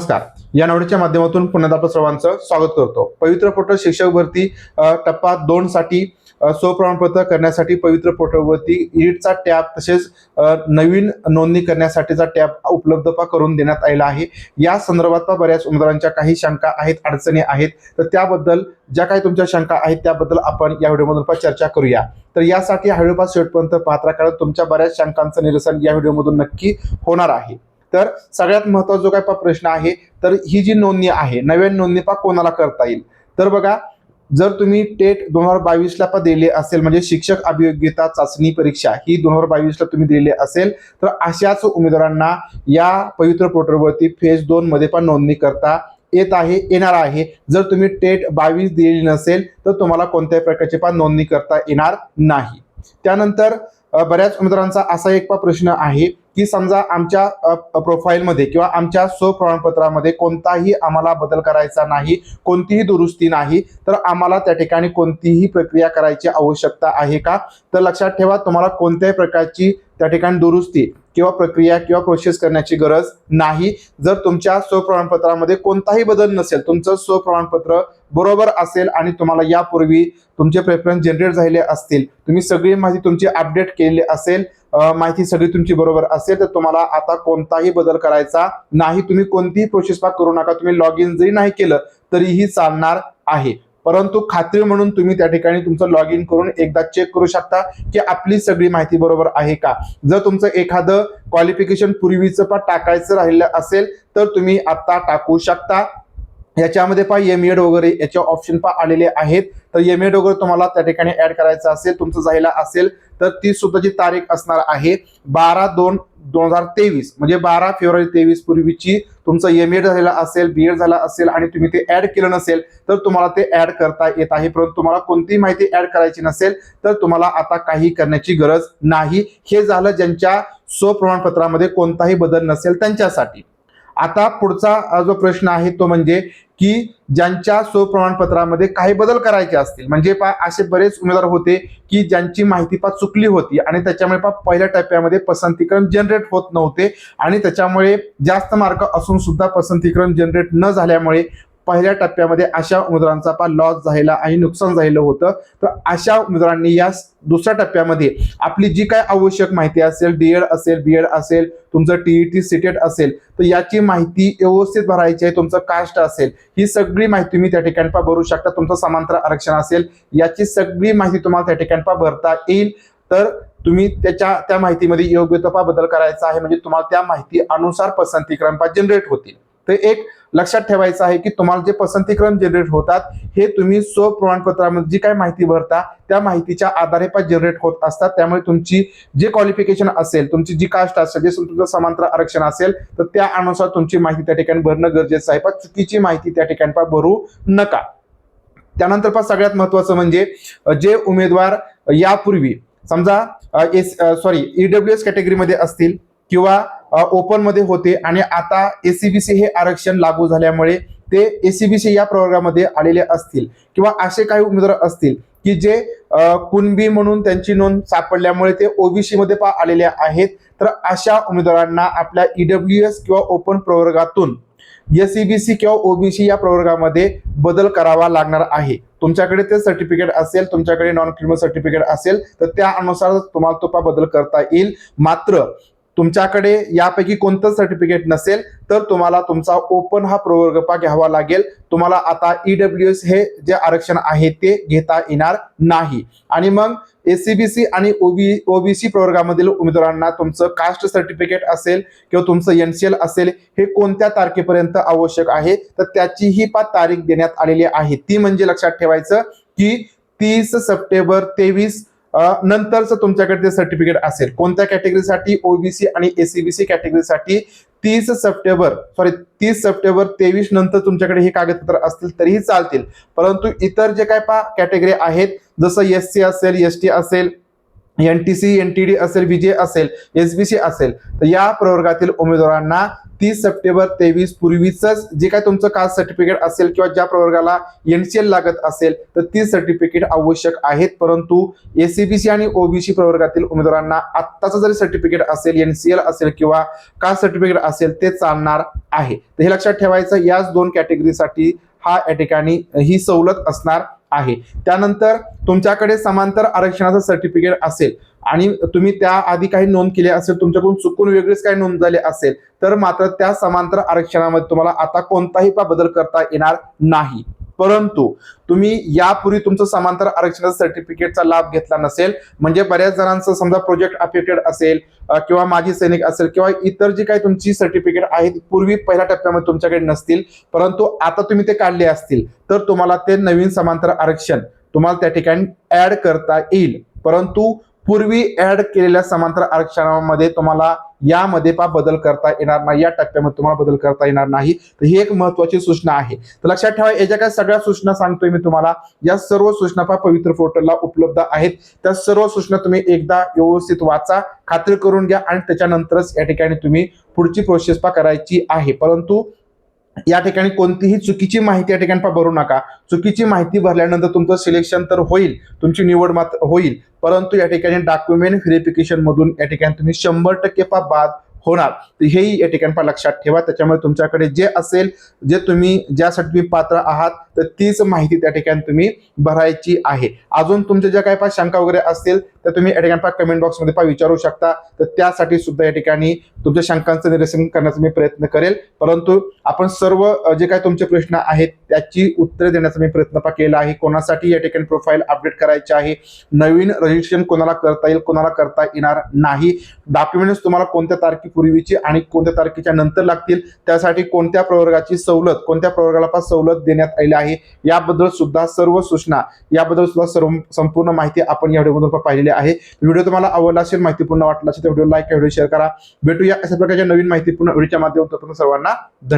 नमस्कार. या नवडीच्या माध्यमातून पुन्हा आपलं सर्वांचं स्वागत करतो. पवित्र पोर्टल शिक्षक भरती टप्पा दोन साठी स्वप्रमाणपत्र करण्यासाठी पवित्र पोर्टलवरती इडिटचा टॅब तसेच नवीन नोंदणी करण्यासाठीचा टॅब उपलब्ध करून देण्यात आलेला आहे. या संदर्भात बऱ्याच उमेदवारांच्या काही शंका आहेत अडचणी आहेत. तर त्याबद्दल ज्या काही तुमच्या शंका आहेत त्याबद्दल आपण या व्हिडिओमधून चर्चा करूया. तर यासाठी हा व्हिडिओ शेवटपर्यंत पाहत कारण तुमच्या बऱ्याच शंकांचं निरसन या व्हिडिओमधून नक्की होणार आहे. तर सगळ्यात महत्त्वाचा जो काय प्रश्न आहे तर ही जी नोंदणी आहे नव्यान नोंदणी पा कोणाला करता येईल. तर बघा जर तुम्ही टेट दोन हजार बावीसला पण दिले असेल म्हणजे शिक्षक अभियोग्यता चाचणी परीक्षा ही दोन हजार बावीसला तुम्ही दिली असेल तर अशाच उमेदवारांना या पवित्र पोर्टलवरती फेज दोन मध्ये पण नोंदणी करता येत आहे येणार आहे. जर तुम्ही टेट बावीस दिलेली नसेल तर तुम्हाला कोणत्याही प्रकारची पण नोंदणी करता येणार नाही. त्यानंतर बऱ्याच उमेदवारांचा असा एक प्रश्न आहे की समजा आमच्या प्रोफाईलमध्ये किंवा आमच्या स्वप्रमाणपत्रामध्ये कोणताही आम्हाला बदल करायचा नाही कोणतीही दुरुस्ती नाही तर आम्हाला त्या ठिकाणी कोणतीही प्रक्रिया करायची आवश्यकता आहे का? तर लक्षात ठेवा तुम्हाला कोणत्याही प्रकारची त्या ठिकाणी दुरुस्ती किंवा प्रक्रिया किंवा प्रोसेस करण्याची गरज नाही. जर तुमच्या स्वप्रमाणपत्रामध्ये कोणताही बदल नसेल तुमचं स्वप्रमाणपत्र बरोबर असेल आणि तुम्हाला यापूर्वी तुमचे प्रेफरन्स जनरेट झालेले असतील तुम्ही सगळी माहिती तुमची अपडेट केलेली असेल माहिती सगळी तुमची बरोबर असेल तर तुम्हाला आता कोणताही बदल करायचा नाही. तुम्ही कोणतीही प्रोसेस पाक करू नका. तुम्ही लॉग इन जरी नाही केलं तरीही चालणार आहे. परंतु खात्री म्हणून तुम्ही त्या ठिकाणी तुमचं लॉग इन करून एकदा चेक करू शकता की आपली सगळी माहिती बरोबर आहे का. जर तुमचं एखादं क्वालिफिकेशन पूर्वीचं पण टाकायचं राहिलं असेल तर तुम्ही आता टाकू शकता. याच्यामध्ये पहा एम एड वगैरे याचे ऑप्शन पहा आलेले आहेत. तर एम एड वगैरे तुम्हाला त्या ठिकाणी ऍड करायचं असेल तुमचं जायला असेल तर ती सुद्धा जी तारीख असणार आहे बारा दोन दोन हजार तेवीस. म्हणजे बारा फेब्रुवारी तेवीस पूर्वीची तुमचं एम एड झालेला असेल बी एड झाला असेल आणि तुम्ही ते ऍड केलं नसेल तर तुम्हाला ते ऍड करता येत आहे. परंतु तुम्हाला कोणतीही माहिती ऍड करायची नसेल तर तुम्हाला आता काही करण्याची गरज नाही. हे झालं ज्यांच्या स्वप्रमाणपत्रामध्ये कोणताही बदल नसेल त्यांच्यासाठी. आता पुढचा जो प्रश्न आहे तो म्हणजे की ज्यांच्या स्वप्रमाणपत्रामध्ये काही बदल करायचे असतील. म्हणजे पा असे बरेच उमेदवार होते की ज्यांची माहिती पा चुकली होती आणि त्याच्यामुळे पा पहिल्या टप्प्यामध्ये पसंतीक्रम जनरेट होत नव्हते आणि त्याच्यामुळे जास्त मार्क असून सुद्धा पसंतीक्रम जनरेट न झाल्यामुळे पहिल्या टप्प्यामध्ये अशा उमेदवारांचा पा लॉस झालेला आणि नुकसान झालेलं होतं. तर अशा उमेदवारांनी या दुसऱ्या टप्प्यामध्ये आपली जी काय आवश्यक माहिती असेल डीएड असेल बीएड असेल तुमचं टीईटी सीटेट असेल तर याची माहिती व्यवस्थित भरायची आहे तुमचं कास्ट असेल ही सगळी माहिती तुम्ही त्या ठिकाणी पा भरू शकता. तुमचं समांतर आरक्षण असेल याची सगळी माहिती तुम्हाला त्या ठिकाणी पा भरता येईल. तर तुम्ही त्याच्या त्या माहितीमध्ये योग्य तपा बदल करायचा आहे म्हणजे तुम्हाला त्या माहिती अनुसार पसंती क्रमपा जनरेट होतील. तर एक लक्षात ठेवायचं आहे की तुम्हाला जे पसंतीक्रम जनरेट होतात हे तुम्ही स्वप्रमाणपत्रामध्ये जी काय माहिती भरता त्या माहितीच्या आधारे पण जनरेट होत असतात. त्यामुळे तुमची जे क्वालिफिकेशन असेल तुमची जी कास्ट असेल जे तुमचं समांतर आरक्षण असेल तर त्या अनुसार तुमची माहिती त्या ठिकाणी भरणं गरजेचं आहे. पण चुकीची माहिती त्या ठिकाणी पण भरू नका. त्यानंतर पण सगळ्यात महत्वाचं म्हणजे जे उमेदवार यापूर्वी समजा एस सॉरी ईडब्ल्यू एस कॅटेगरीमध्ये असतील किंवा ओपनमध्ये होते आणि आता एसीबीसी हे आरक्षण लागू झाल्यामुळे ते एसीबीसी या प्रवर्गामध्ये आलेले असतील. किंवा असे काही उमेदवार असतील की जे कुणबी म्हणून त्यांची नोंद सापडल्यामुळे ते ओबीसी मध्ये पा आलेले आहेत. तर अशा उमेदवारांना आपल्या ईडब्ल्यू एस किंवा ओपन प्रवर्गातून एसीबीसी किंवा ओबीसी या प्रवर्गामध्ये बदल करावा लागणार आहे. तुमच्याकडे ते सर्टिफिकेट असेल तुमच्याकडे नॉन क्रिमिनल सर्टिफिकेट असेल तर त्या अनुसार तुम्हाला तो पा बदल करता येईल. मात्र तुमच्याकडे यापैकी कोणतं सर्टिफिकेट नसेल तर तुम्हाला तुमचा ओपन हा प्रवर्ग पा घ्यावा लागेल. तुम्हाला आता ईडब्ल्यू एस हे जे आरक्षण आहे ते घेता येणार नाही. आणि मग एसीबीसी आणि ओबी ओबीसी प्रवर्गामधील उमेदवारांना तुमचं कास्ट सर्टिफिकेट असेल किंवा तुमचं एनसीएल असेल हे कोणत्या तारखेपर्यंत आवश्यक आहे? तर त्याची ही पा तारीख देण्यात आलेली आहे. ती म्हणजे लक्षात ठेवायचं की तीस सप्टेंबर तेवीस नंतरच तुमच्याकडे ते सर्टिफिकेट असेल कोणत्या कॅटेगरीसाठी ओबीसी आणि एसीबीसी कॅटेगरीसाठी तीस सप्टेंबर सॉरी तीस सप्टेंबर तेवीस नंतर तुमच्याकडे हे कागदपत्र असतील तरीही चालतील. परंतु इतर जे काय पा कॅटेगरी आहेत जसं एस सी असेल एस टी असेल N T C N T D असेल विजय असेल एस बी सी असेल तर या प्रवर्गातील उमेदवारांना तीस सप्टेंबर तेवीस पूर्वीच जे काय तुमचं कास्ट सर्टिफिकेट असेल किंवा ज्या प्रवर्गाला एनसीएल लागत असेल तर ती सर्टिफिकेट आवश्यक आहेत. परंतु एसीबीसी आणि ओबीसी प्रवर्गातील उमेदवारांना आत्ताचं जरी सर्टिफिकेट असेल एनसीएल असेल किंवा कास्ट सर्टिफिकेट असेल ते चालणार आहे. तर हे लक्षात ठेवायचं याच दोन कॅटेगरीसाठी हा या ठिकाणी ही सवलत असणार आहे. त्यानंतर तुमच्याकडे समांतर आरक्षणाचं सर्टिफिकेट असेल आणि तुम्ही त्याआधी काही नोंद केली असेल तुमच्याकडून चुकून वेगळीच काही नोंद झाली असेल तर मात्र त्या समांतर आरक्षणामध्ये तुम्हाला आता कोणताही बदल करता येणार नाही. परंतु तुम्ही यापूर्वी तुमचं समांतर आरक्षणाचा सर्टिफिकेटचा लाभ घेतला नसेल म्हणजे बऱ्याच जणांचं समजा प्रोजेक्ट अफेक्टेड असेल किंवा माजी सैनिक असेल किंवा इतर जी काही तुमची सर्टिफिकेट आहेत पूर्वी पहिल्या टप्प्यामध्ये तुमच्याकडे नसतील परंतु आता तुम्ही ते काढले असतील तर तुम्हाला ते नवीन समांतर आरक्षण तुम्हाला त्या ठिकाणी ऍड करता येईल. परंतु पूर्वी ऍड केलेल्या समांतर आरक्षणामध्ये तुम्हाला यामध्ये पा बदल करता येणार नाही. या टप्प्यामध्ये तुम्हाला बदल करता येणार नाही. तर ही एक महत्वाची सूचना आहे. तर लक्षात ठेवा याच्या काय सगळ्या सूचना सांगतोय मी तुम्हाला या सर्व सूचना पा पवित्र पोर्टलला उपलब्ध आहेत. त्या सर्व सूचना तुम्ही एकदा व्यवस्थित वाचा खात्री करून घ्या आणि त्याच्यानंतरच या ठिकाणी तुम्ही पुढची प्रोसेस पा करायची आहे. परंतु या ठिकाणी कोणतीही चुकीची माहिती या ठिकाणी भरू नका. चुकीची माहिती भरल्यानंतर तुमचं सिलेक्शन तर होईल. तुमची निवड मात्र होईल. परंतु या ठिकाणी डॉक्युमेंट व्हेरिफिकेशन मधून या ठिकाणी तुम्ही शंभर टक्के पा बाद होणार. तर हेही या ठिकाणी पा लक्षात ठेवा. त्याच्यामुळे तुमच्याकडे जे असेल जे तुम्ही ज्यासाठी तुम्ही पात्र आहात तर तीच माहिती त्या ठिकाणी तुम्ही भरायची आहे. अजून तुमच्या ज्या काही पा शंका वगैरे असतील तर तुम्ही या ठिकाणी कमेंट बॉक्समध्ये पा विचारू शकता. तर त्यासाठी सुद्धा या ठिकाणी तुमच्या शंकांचं निरसन करण्याचा मी प्रयत्न करेल. परंतु आपण सर्व जे काही तुमचे प्रश्न आहेत त्याची उत्तरे देण्याचा मी प्रयत्न पा केला आहे. कोणासाठी या ठिकाणी प्रोफाईल अपडेट करायचे आहे? नवीन रजिस्ट्रेशन कोणाला करता येईल कोणाला करता येणार नाही? डॉक्युमेंट्स तुम्हाला कोणत्या तारखेपूर्वीची आणि कोणत्या तारखेच्या नंतर लागतील? त्यासाठी कोणत्या प्रवर्गाची सवलत कोणत्या प्रवर्गाला सवलत देण्यात आली आहे? याबद्दल सुद्धा सर्व सूचना याबद्दल सुद्धा सर्व संपूर्ण माहिती आपण या व्हिडिओमधून पाहिलेली आहे. व्हिडिओ तुम्हाला आवडला असेल माहितीपूर्ण वाटला असेल तर व्हिडिओ लाईक व्हिडिओ शेअर करा. भेटूया अशा प्रकारच्या नवीन माहितीपूर्ण व्हिडिओच्या माध्यमातून. सर्वांना धन्यवाद.